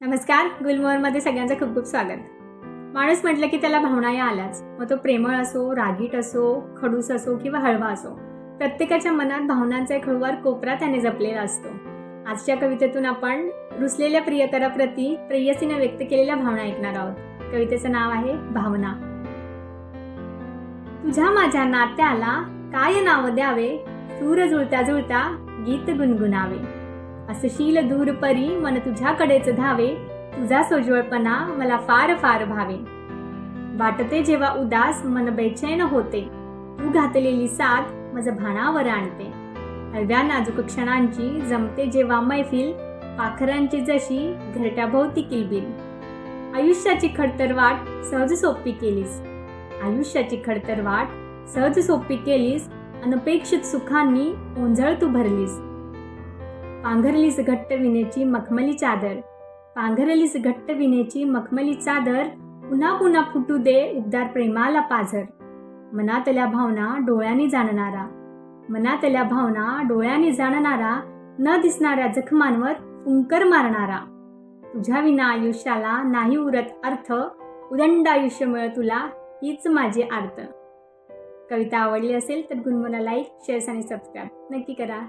नमस्कार गुलमोहरमध्ये सगळ्यांचं खूप खूप स्वागत. माणूस म्हटलं की त्याला भावना या आल्याच. मग तो प्रेमळ असो रागीट असो खडूस असो किंवा हळवा असो प्रत्येकाच्या मनात भावनांचा एक हळूवार कोपरा त्याने जपलेला असतो. आजच्या कवितेतून आपण रुसलेल्या प्रियकराप्रती प्रेयसीने व्यक्त केलेल्या भावना ऐकणार आहोत. कवितेचं नाव आहे भावना. तुझ्या माझ्या नात्याला काय नाव द्यावे? सूर जुळता जुळता गीत गुणगुणावे. असशील दूर परी मन तुझ्याकडेच धावे तुझा सोज्वळपणा मला फार फार भावे. वाटते जेव्हा उदास मन बेचैन होते तू घातलेली साथ माझं भाणावर आणते. हव्या नाजूक क्षणांची जमते जेव्हा मैफिल पाखरांची जशी घरट्याभोवती किलबिल. आयुष्याची खडतर वाट सहज सोपी केलीस. आयुष्याची खडतर वाट सहज सोपी केलीस अनपेक्षित सुखांनी ओंझळ तू भरलीस. पांघरलीस घट्ट विनेची मखमली चादर. पांघरलीस घट्ट विनेची मखमली चादर पुन्हा पुन्हा फुटू दे उबदार प्रेमाला पाझर. मनातल्या भावना डोळ्यांनी जाणणारा. मनातल्या भावना डोळ्यांनी जाणणारा न दिसणाऱ्या जखमांवर फुंकर मारणारा. तुझ्या विना आयुष्याला नाही उरत अर्थ उदंड आयुष्य मिळ तुला हीच माझी आर्त. कविता आवडली असेल तर गुणगुणा लाईक शेअर्स आणि सबस्क्राईब नक्की करा.